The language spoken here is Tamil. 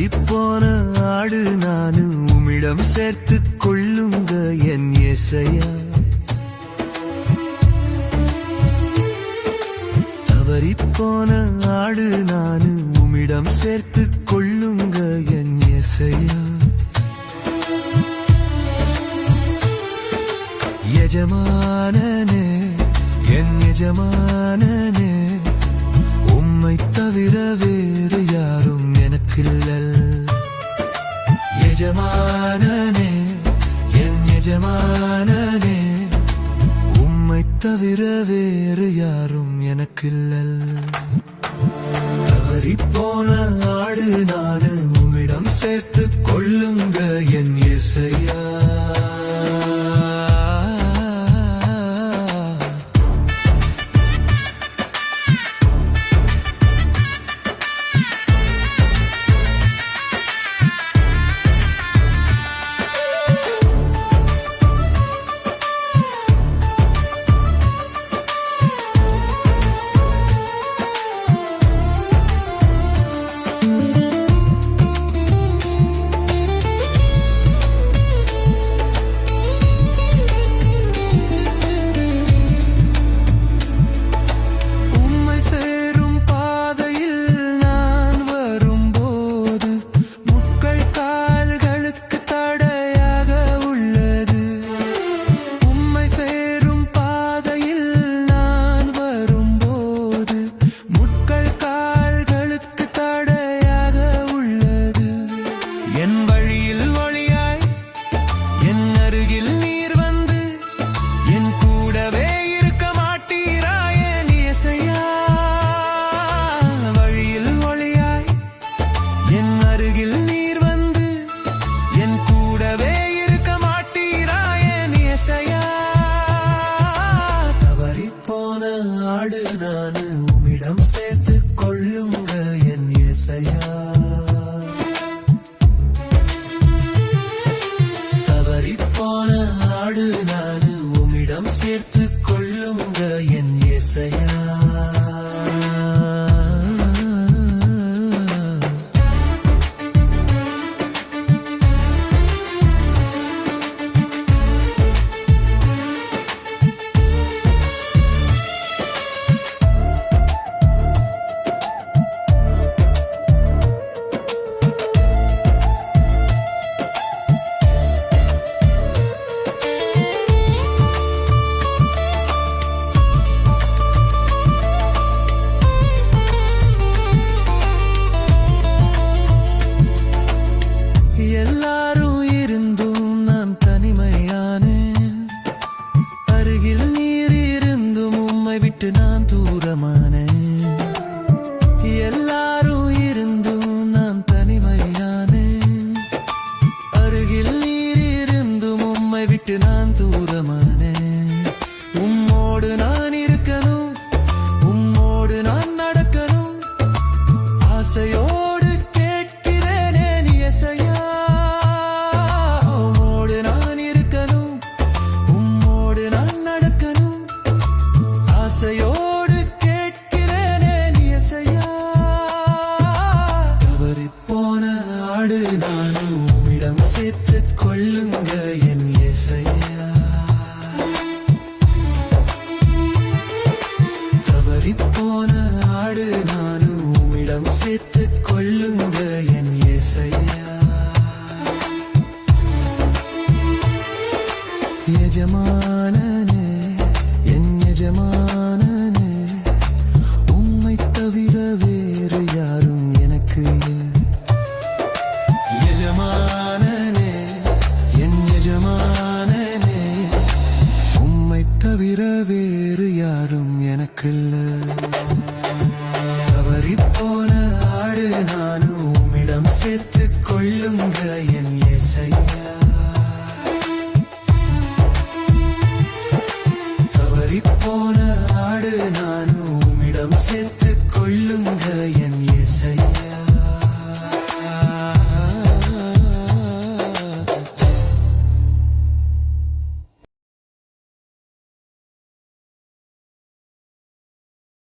பறிப்போன ஆடு நானு உமிடம் சேர்த்து கொள்ளுங்க என் இசையா தவறிப்போன ஆடு நானு உமிடம் சேர்த்து கொள்ளுங்க என் இசையா எஜமானனே என் எஜமானனே தவிர வேறு யாரும் எனக்கில்லல் தவறி போன ஆடு நாடு உம்மிடம் சேர்த்து கொள்ளுங்க என் இசையா. love. yaşanan